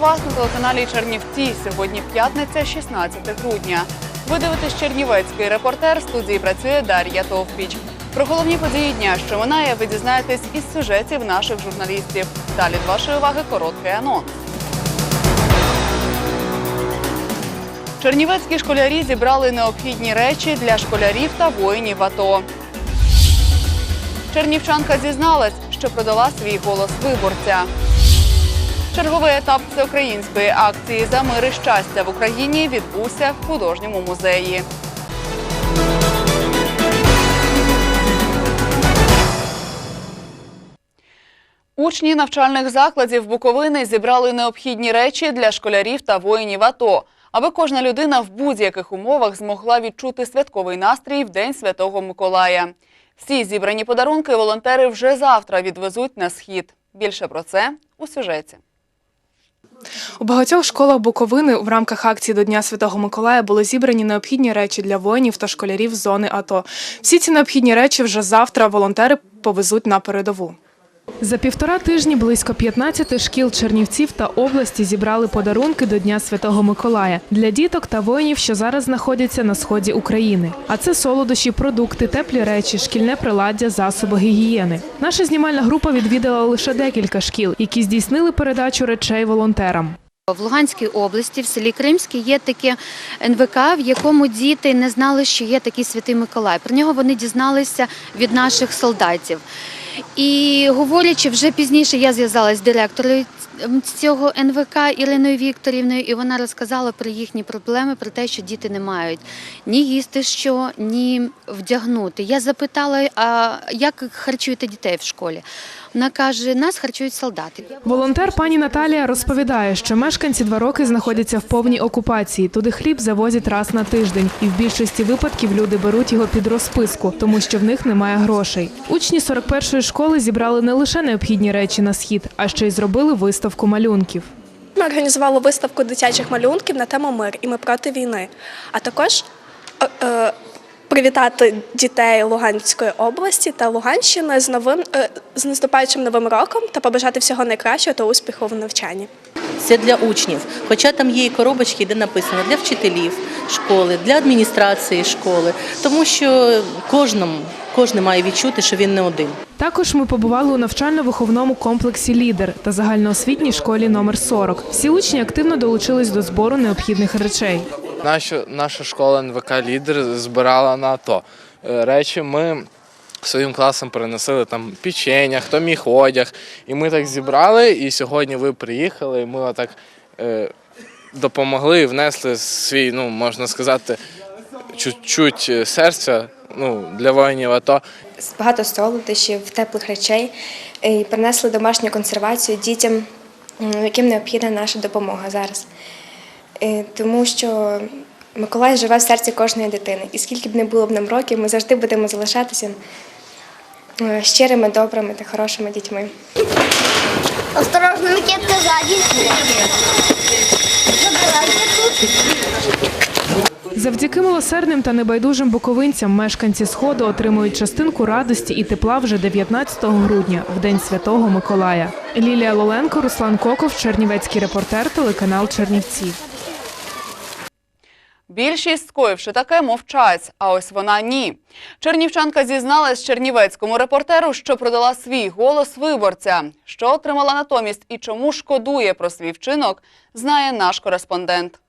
Вас на телеканалі Чернівці. Сьогодні п'ятниця, 16 грудня. Ви дивитесь Чернівецький репортер. В студії працює Дар'я Товпіч. Про головні події дня, що минає, ви дізнаєтесь із сюжетів наших журналістів. Далі до вашої уваги короткий анонс. Чернівецькі школярі зібрали необхідні речі для школярів та воїнів АТО. Чернівчанка зізналась, що продала свій голос виборця. Черговий етап всеукраїнської акції за мир і щастя в Україні відбувся в художньому музеї. Учні навчальних закладів Буковини зібрали необхідні речі для школярів та воїнів АТО, аби кожна людина в будь-яких умовах змогла відчути святковий настрій в День Святого Миколая. Всі зібрані подарунки волонтери вже завтра відвезуть на схід. Більше про це у сюжеті. У багатьох школах Буковини в рамках акції до Дня Святого Миколая були зібрані необхідні речі для воїнів та школярів з зони АТО. Всі ці необхідні речі вже завтра волонтери повезуть на передову. За півтора тижні близько 15 шкіл Чернівців та області зібрали подарунки до Дня Святого Миколая для діток та воїнів, що зараз знаходяться на сході України. А це солодощі, продукти, теплі речі, шкільне приладдя, засоби гігієни. Наша знімальна група відвідала лише декілька шкіл, які здійснили передачу речей волонтерам. В Луганській області, в селі Кримське, є таке НВК, в якому діти не знали, що є такий святий Миколай. Про нього вони дізналися від наших солдатів. І говорячи вже пізніше, я зв'язалася з директором цього НВК Іриною Вікторівною, і вона розказала про їхні проблеми, про те, що діти не мають ні їсти що, ні вдягнути. Я запитала, а як харчуєте дітей в школі? Вона каже, нас харчують солдати. Волонтер пані Наталія розповідає, що мешканці два роки знаходяться в повній окупації. Туди хліб завозять раз на тиждень, і в більшості випадків люди беруть його під розписку, тому що в них немає грошей. Учні 41-ї школи зібрали не лише необхідні речі на схід, а ще й зробили виставку малюнків. Ми організували виставку дитячих малюнків на тему мир і ми проти війни. А також е, е, привітати дітей Луганської області та Луганщини з новим е, з наступаючим новим роком та побажати всього найкращого та успіху в навчанні. Це для учнів. Хоча там є і коробочки, де написано для вчителів школи, для адміністрації школи, тому що кожному кожен має відчути, що він не один. Також ми побували у навчально-виховному комплексі Лідер та загальноосвітній школі номер 40. Всі учні активно долучились до збору необхідних речей. Наша, наша школа НВК Лідер збирала на АТО. Е, Речі ми своїм класом переносили там печення, хто міг одяг. І ми так зібрали, і сьогодні ви приїхали, і ми отак е, допомогли і внесли свій, ну, можна сказати, чуть-чуть е, серця ну, для воїнів АТО. багато солодощів, теплих речей і принесли домашню консервацію дітям, яким необхідна наша допомога зараз. Тому що Миколай живе в серці кожної дитини. І скільки б не було б нам років, ми завжди будемо залишатися щирими, добрими та хорошими дітьми. Осторожно, Микитка сзади. Забирайте тут. Завдяки милосердним та небайдужим буковинцям мешканці сходу отримують частинку радості і тепла вже 19 грудня, в день святого Миколая. Лілія Лоленко, Руслан Коков, Чернівецький репортер, телеканал Чернівці. Більшість, скоївши таке, мовчать, а ось вона ні. Чернівчанка зізналась чернівецькому репортеру, що продала свій голос виборця. Що отримала натомість і чому шкодує про свій вчинок, знає наш кореспондент.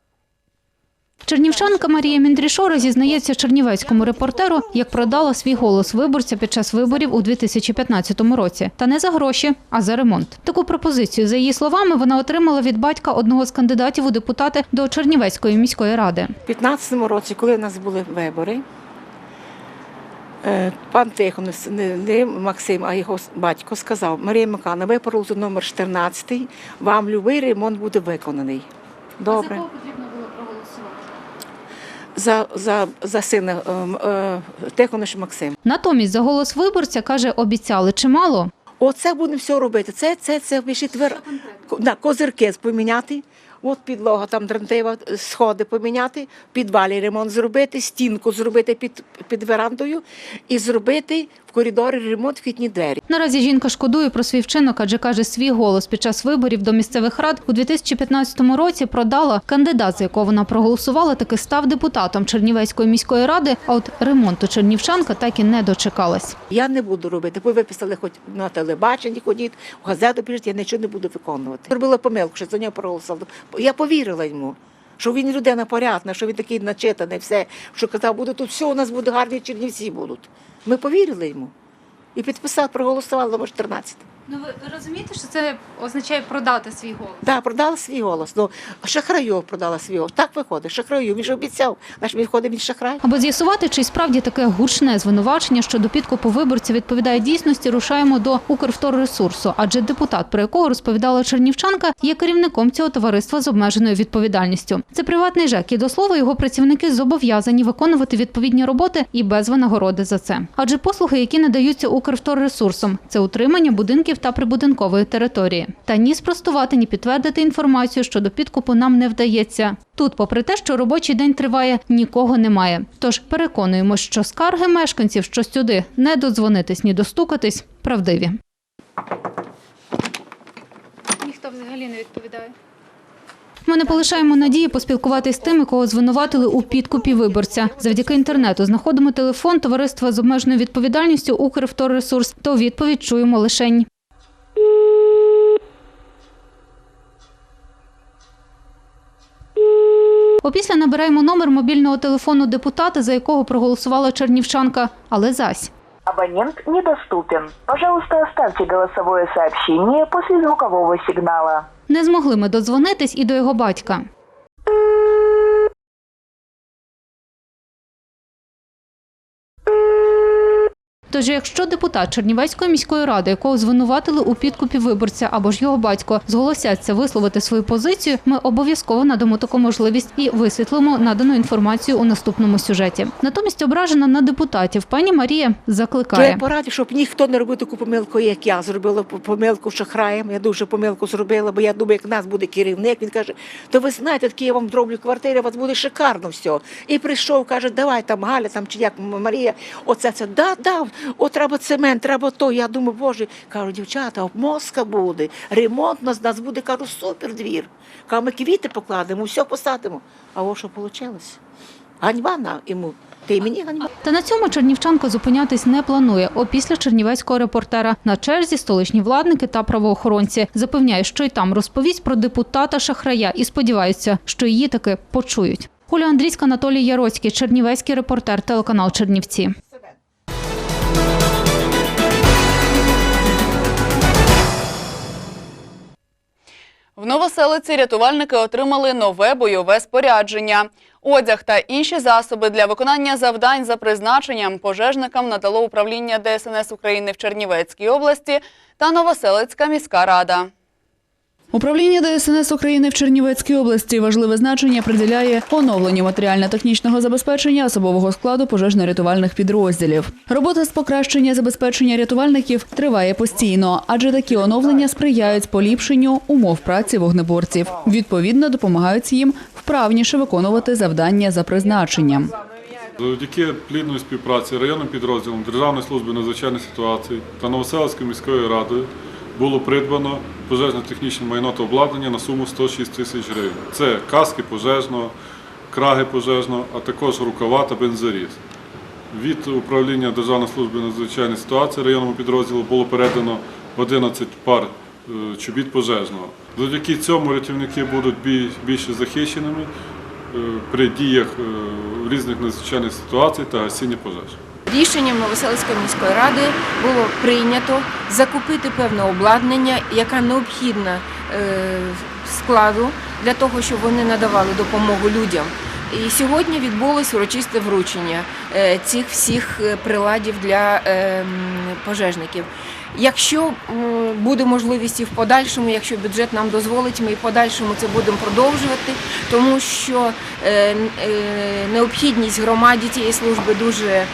Чернівчанка Марія Міндрішора зізнається чернівецькому репортеру, як продала свій голос виборця під час виборів у 2015 році. Та не за гроші, а за ремонт. Таку пропозицію, за її словами, вона отримала від батька одного з кандидатів у депутати до Чернівецької міської ради. У 2015 році, коли в нас були вибори, Е, Пан Тихон, не, не Максим, а його батько сказав, Марія Микана, ви порозу номер 14, вам будь-який ремонт буде виконаний. Добре. потрібно було проголосувати? За, за, за сина е, е, Тихонович Максим. Натомість за голос виборця каже, обіцяли чимало. Оце будемо все робити. Це, це, це більше твер... Да, козирки поміняти. От підлога там дрантива, сходи поміняти, в підвалі ремонт зробити, стінку зробити під, під верандою і зробити в коридорі ремонт вхідні двері. Наразі жінка шкодує про свій вчинок, адже каже, свій голос під час виборів до місцевих рад у 2015 році продала. Кандидат, за якого вона проголосувала, таки став депутатом Чернівецької міської ради. А от ремонту чернівчанка так і не дочекалась. Я не буду робити. Ви виписали хоч на телебаченні, ходіть, в газету пишіть, я нічого не буду виконувати. Зробила помилку, що за нього проголосувала. Я повірила йому. Що він людина порядна, що він такий начитаний, все, що казав, буде тут все, у нас буде гарні чернівці будуть. Ми повірили йому. І підписав, проголосували номер 14. Ну ви розумієте, що це означає продати свій голос? Так, продала свій голос. Ну, Шахрайов продала свій голос. Так виходить, Шахрайов, він ж обіцяв. Наш він ходить, він шахрай. Аби з'ясувати, чи справді таке гучне звинувачення щодо підкупу виборця відповідає дійсності, рушаємо до Укрвторресурсу, адже депутат, про якого розповідала чернівчанка, є керівником цього товариства з обмеженою відповідальністю. Це приватний ЖЕК, і до слова його працівники зобов'язані виконувати відповідні роботи і без винагороди за це. Адже послуги, які надаються Укрвторресурсом, це утримання будинків та прибудинкової території. Та ні спростувати, ні підтвердити інформацію щодо підкупу нам не вдається. Тут, попри те, що робочий день триває, нікого немає. Тож переконуємось, що скарги мешканців, що сюди не додзвонитись, ні достукатись, правдиві. Ніхто взагалі не відповідає. Ми не полишаємо надії поспілкуватись з тими, кого звинуватили у підкупі виборця. Завдяки інтернету знаходимо телефон товариства з обмеженою відповідальністю Укрвторресурс, то відповідь чуємо лишень. Опісля набираємо номер мобільного телефону депутата, за якого проголосувала чернівчанка, але зась. Абонент недоступен. Пожалуйста, оставьте голосовое сообщение после звукового сигнала. Не змогли ми додзвонитись і до його батька. Тож, якщо депутат Чернівецької міської ради, якого звинуватили у підкупі виборця або ж його батько, зголосяться висловити свою позицію, ми обов'язково надамо таку можливість і висвітлимо надану інформацію у наступному сюжеті. Натомість ображена на депутатів пані Марія То я закликає. пораді, щоб ніхто не робив таку помилку, як я зробила помилку шахраєм. Я дуже помилку зробила, бо я думаю, як нас буде керівник. Він каже: то ви знаєте, такі я вам зроблю квартири, у вас буде шикарно все. І прийшов, каже, давай там Галя, там чи як Марія, оце це да, да, от треба цемент, треба то. Я думаю, боже, кажу, дівчата, обмозка буде, ремонт нас, нас буде, кажу, супер двір. Кажу, ми квіти покладемо, все посадимо. А о, що вийшло? Ганьба на йому. Ти мені ганьба. Та на цьому чернівчанка зупинятись не планує. Опісля чернівецького репортера на черзі столичні владники та правоохоронці запевняє, що й там розповість про депутата шахрая і сподіваються, що її таки почують. Оля Андрійська, Анатолій Яроцький, Чернівецький репортер, телеканал Чернівці. В Новоселиці рятувальники отримали нове бойове спорядження. Одяг та інші засоби для виконання завдань за призначенням пожежникам надало управління ДСНС України в Чернівецькій області та Новоселицька міська рада. Управління ДСНС України в Чернівецькій області важливе значення приділяє оновленню матеріально-технічного забезпечення особового складу пожежно-рятувальних підрозділів. Робота з покращення забезпечення рятувальників триває постійно, адже такі оновлення сприяють поліпшенню умов праці вогнеборців. Відповідно, допомагають їм вправніше виконувати завдання за призначенням. Завдяки плідної співпраці районним підрозділом Державної служби надзвичайних ситуацій та Новоселською міською радою було придбано пожежно-технічне майно та обладнання на суму 106 тисяч гривень. Це каски пожежного, краги пожежного, а також рукава та бензоріз. Від управління Державної служби надзвичайних ситуацій районному підрозділу було передано 11 пар е, чобіт пожежного. Завдяки цьому рятівники будуть більше захищеними е, при діях е, різних надзвичайних ситуацій та гасіння пожеж. Рішенням Новоселицької міської ради було прийнято закупити певне обладнання, яке необхідне е, складу для того, щоб вони надавали допомогу людям І сьогодні відбулось урочисте вручення е, цих всіх е, приладів для пожежників. Якщо буде можливість і в подальшому, якщо бюджет нам дозволить, ми і в подальшому це будемо продовжувати, тому що необхідність громаді цієї служби дуже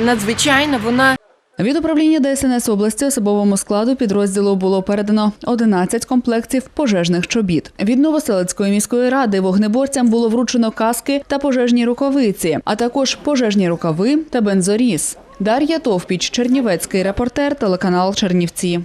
надзвичайна. Вона Від управління ДСНС області особовому складу підрозділу було передано 11 комплектів пожежних чобіт. Від Новоселицької міської ради вогнеборцям було вручено каски та пожежні рукавиці, а також пожежні рукави та бензоріз. Дар'я Товпіч, Чернівецький репортер, телеканал Чернівці.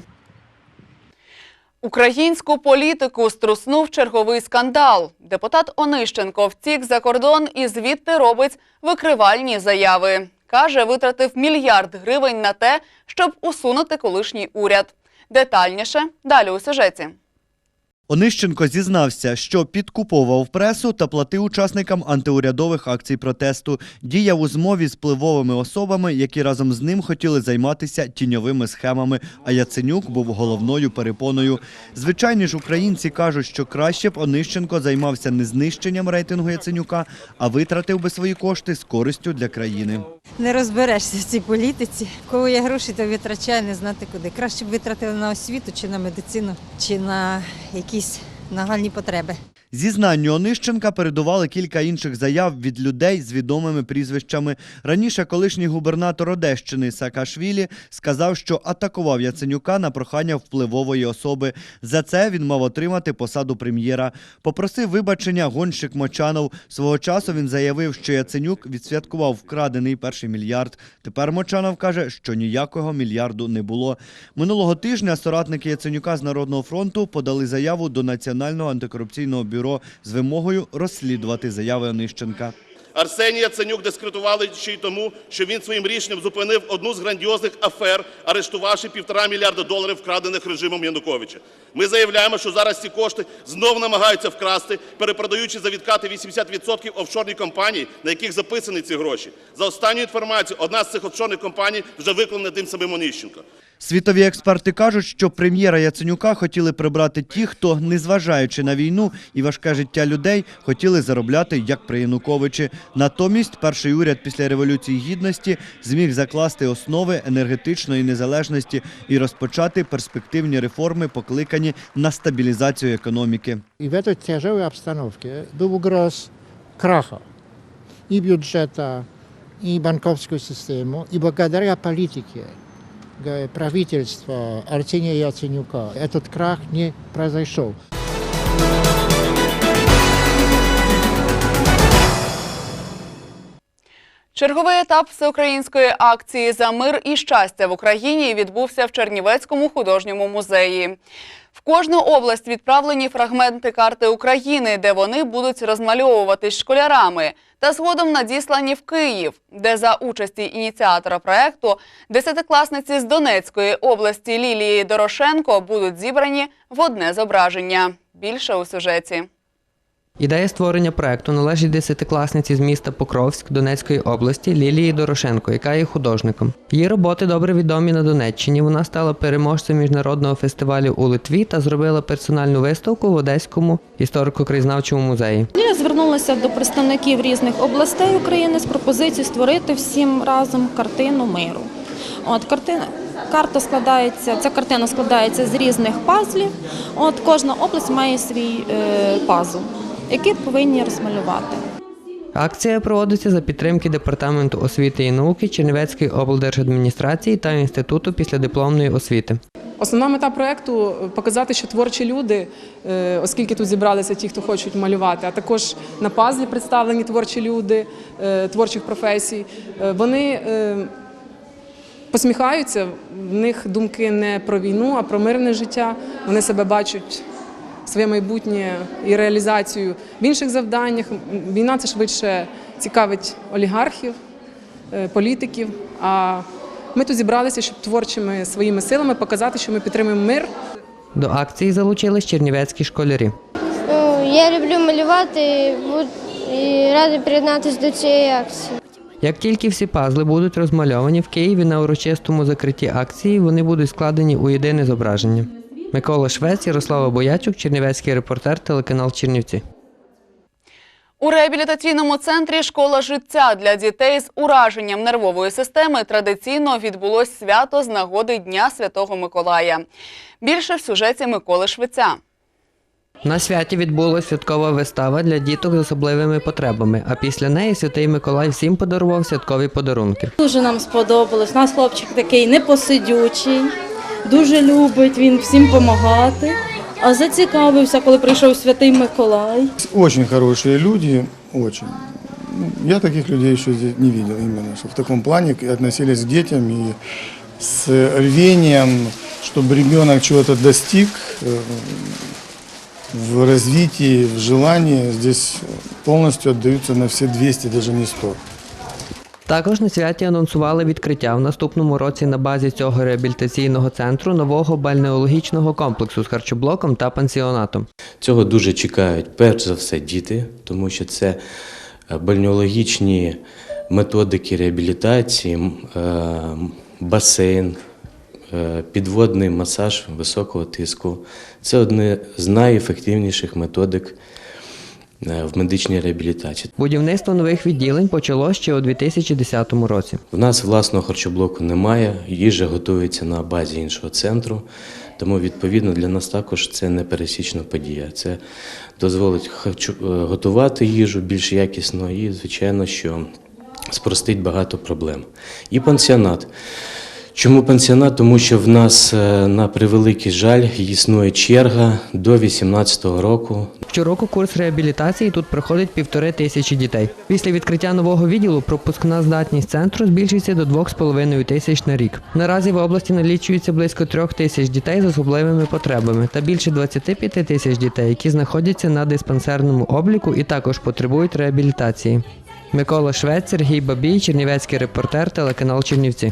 Українську політику струснув черговий скандал. Депутат Онищенко втік за кордон і звідти робить викривальні заяви. Каже, витратив мільярд гривень на те, щоб усунути колишній уряд. Детальніше далі у сюжеті. Онищенко зізнався, що підкуповував пресу та платив учасникам антиурядових акцій протесту. Діяв у змові з впливовими особами, які разом з ним хотіли займатися тіньовими схемами. А Яценюк був головною перепоною. Звичайні ж українці кажуть, що краще б Онищенко займався не знищенням рейтингу Яценюка, а витратив би свої кошти з користю для країни. Не розберешся в цій політиці. Кого є гроші, то витрачає не знати куди. Краще б витратили на освіту, чи на медицину, чи на якісь нагальні потреби. Зізнанню Онищенка передували кілька інших заяв від людей з відомими прізвищами. Раніше колишній губернатор Одещини Саакашвілі сказав, що атакував Яценюка на прохання впливової особи. За це він мав отримати посаду прем'єра. Попросив вибачення гонщик Мочанов. Свого часу він заявив, що Яценюк відсвяткував вкрадений перший мільярд. Тепер Мочанов каже, що ніякого мільярду не було. Минулого тижня соратники Яценюка з Народного фронту подали заяву до Національного антикорупційного бюро з вимогою розслідувати заяви Онищенка. Арсеній Яценюк дискредитували ще й тому, що він своїм рішенням зупинив одну з грандіозних афер, арештувавши півтора мільярда доларів, вкрадених режимом Януковича. Ми заявляємо, що зараз ці кошти знов намагаються вкрасти, перепродаючи за відкати 80% офшорні компанії, на яких записані ці гроші. За останню інформацію, одна з цих офшорних компаній вже виконана тим самим Онищенко. Світові експерти кажуть, що прем'єра Яценюка хотіли прибрати ті, хто, незважаючи на війну і важке життя людей, хотіли заробляти як при Януковичі. Натомість перший уряд після революції гідності зміг закласти основи енергетичної незалежності і розпочати перспективні реформи, покликані на стабілізацію економіки. И в этой тяжелой обстановке был угроз краха и бюджета, и банковской системы. И благодаря политике э, правительства Арсения Яценюка этот крах не произошел. Черговий етап всеукраїнської акції за мир і щастя в Україні відбувся в Чернівецькому художньому музеї. В кожну область відправлені фрагменти карти України, де вони будуть розмальовуватись школярами, та згодом надіслані в Київ, де за участі ініціатора проекту десятикласниці з Донецької області Лілії Дорошенко будуть зібрані в одне зображення. Більше у сюжеті. Ідея створення проекту належить десятикласниці з міста Покровськ Донецької області Лілії Дорошенко, яка є художником. Її роботи добре відомі на Донеччині. Вона стала переможцем міжнародного фестивалю у Литві та зробила персональну виставку в Одеському історико-краєзнавчому музеї. Я звернулася до представників різних областей України з пропозицією створити всім разом картину миру. От картина. Карта складається, ця картина складається з різних пазлів. От кожна область має свій е, пазл, який повинні розмалювати. Акція проводиться за підтримки Департаменту освіти і науки Чернівецької облдержадміністрації та Інституту післядипломної освіти. Основна мета проекту показати, що творчі люди, е, оскільки тут зібралися ті, хто хочуть малювати, а також на пазлі представлені творчі люди е, творчих професій, е, вони посміхаються, в них думки не про війну, а про мирне життя. Вони себе бачать своє майбутнє і реалізацію в інших завданнях. Війна це швидше цікавить олігархів, е, політиків. А ми тут зібралися, щоб творчими своїми силами показати, що ми підтримуємо мир. До акції залучились чернівецькі школярі. Ну, я люблю малювати і радий приєднатися до цієї акції. Як тільки всі пазли будуть розмальовані в Києві на урочистому закритті акції, вони будуть складені у єдине зображення. Микола Швець, Ярослава Боячук, Чернівецький репортер, телеканал Чернівці. У реабілітаційному центрі Школа життя для дітей з ураженням нервової системи традиційно відбулось свято з нагоди Дня Святого Миколая. Більше в сюжеті Миколи Швеця. На святі відбулася святкова вистава для діток з особливими потребами, а після неї святий Миколай всім подарував святкові подарунки. Дуже нам сподобалось. У нас хлопчик такий непосидючий, дуже любить він всім допомагати. А зацікавився, коли прийшов святий Миколай. Очень хорошие люди, очень. Я таких людей здесь не видел именно, что в таком плане относились к детям и с рвением, чтобы ребенок чего-то достиг э, в развитии, в желании. Здесь полностью отдаются на все 200, даже не 100. Також на святі анонсували відкриття в наступному році на базі цього реабілітаційного центру нового бальнеологічного комплексу з харчоблоком та пансіонатом. Цього дуже чекають перш за все діти, тому що це е, бальнеологічні методики реабілітації, е, басейн, е, підводний масаж високого тиску. Це одне з найефективніших методик в медичній реабілітації. Будівництво нових відділень почалось ще у 2010 році. В нас власного харчоблоку немає, їжа готується на базі іншого центру, тому відповідно для нас також це не пересічна подія. Це дозволить е, готувати їжу більш якісно і, звичайно, що спростить багато проблем. І пансіонат. Чому пансіонат? Тому що в нас е, на превеликий жаль існує черга до 18-го року. Щороку курс реабілітації тут проходить півтори тисячі дітей. Після відкриття нового відділу пропускна здатність центру збільшиться до 2,5 тисяч на рік. Наразі в області налічується близько трьох тисяч дітей з особливими потребами та більше 25 тисяч дітей, які знаходяться на диспансерному обліку і також потребують реабілітації. Микола Швець, Сергій Бабій, Чернівецький репортер, телеканал Чернівці.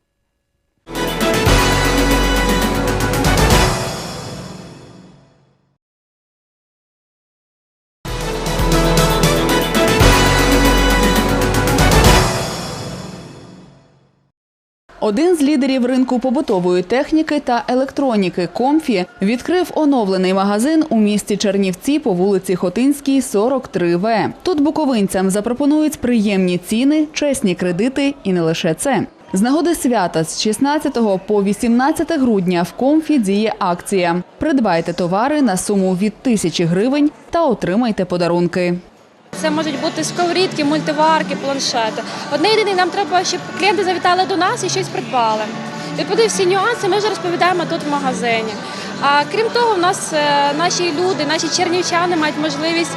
Один з лідерів ринку побутової техніки та електроніки Комфі відкрив оновлений магазин у місті Чернівці по вулиці Хотинській, 43В. Тут буковинцям запропонують приємні ціни, чесні кредити і не лише це. З нагоди свята з 16 по 18 грудня в Комфі діє акція. Придбайте товари на суму від тисячі гривень та отримайте подарунки. Це можуть бути сковорідки, мультиварки, планшети. Одне єдине, нам треба, щоб клієнти завітали до нас і щось придбали. Відповідно, всі нюанси ми вже розповідаємо тут в магазині. А крім того, в нас е, наші люди, наші чернівчани мають можливість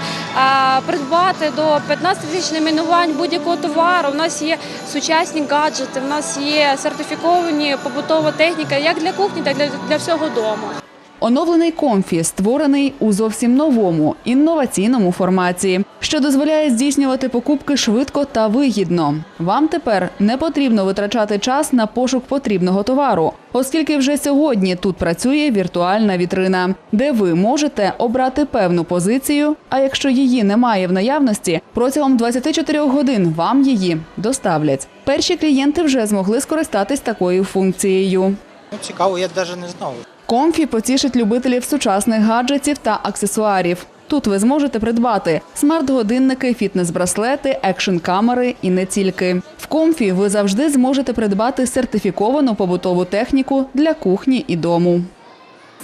придбати до 15 тисяч найменувань будь-якого товару. У нас є сучасні гаджети, в нас є сертифіковані побутова техніка як для кухні, так і для всього дому. Оновлений комфі створений у зовсім новому інноваційному форматі, що дозволяє здійснювати покупки швидко та вигідно. Вам тепер не потрібно витрачати час на пошук потрібного товару, оскільки вже сьогодні тут працює віртуальна вітрина, де ви можете обрати певну позицію. А якщо її немає в наявності, протягом 24 годин вам її доставлять. Перші клієнти вже змогли скористатись такою функцією. Ну, цікаво, я навіть не знав. Комфі потішить любителів сучасних гаджетів та аксесуарів. Тут ви зможете придбати смарт-годинники, фітнес-браслети, екшн-камери і не тільки. В комфі ви завжди зможете придбати сертифіковану побутову техніку для кухні і дому.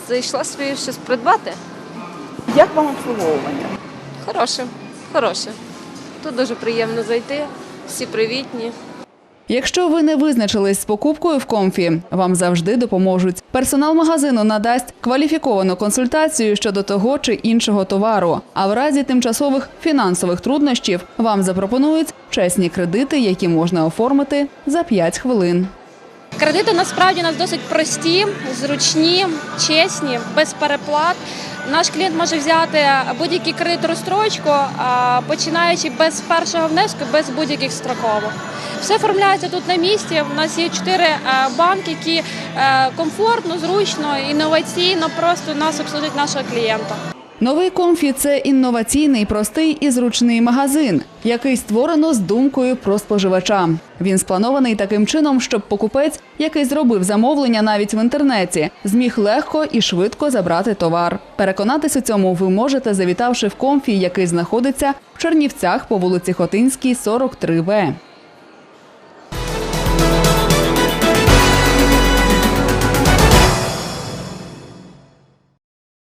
Зайшла собі щось придбати. Як вам обслуговування? Хороше, хороше. Тут дуже приємно зайти, всі привітні. Якщо ви не визначились з покупкою в комфі, вам завжди допоможуть. Персонал магазину надасть кваліфіковану консультацію щодо того чи іншого товару. А в разі тимчасових фінансових труднощів вам запропонують чесні кредити, які можна оформити за 5 хвилин. Кредити насправді у нас досить прості, зручні, чесні, без переплат. Наш клієнт може взяти будь-який кредит розстрочку, починаючи без першого внеску, без будь-яких строкових. Все оформляється тут на місці. У нас є чотири е, банки, які е, комфортно, зручно, інноваційно просто нас обслужують нашого клієнта. Новий комфі це інноваційний, простий і зручний магазин, який створено з думкою про споживача. Він спланований таким чином, щоб покупець, який зробив замовлення навіть в інтернеті, зміг легко і швидко забрати товар. Переконатись у цьому ви можете, завітавши в комфі, який знаходиться в Чернівцях по вулиці Хотинській, 43В.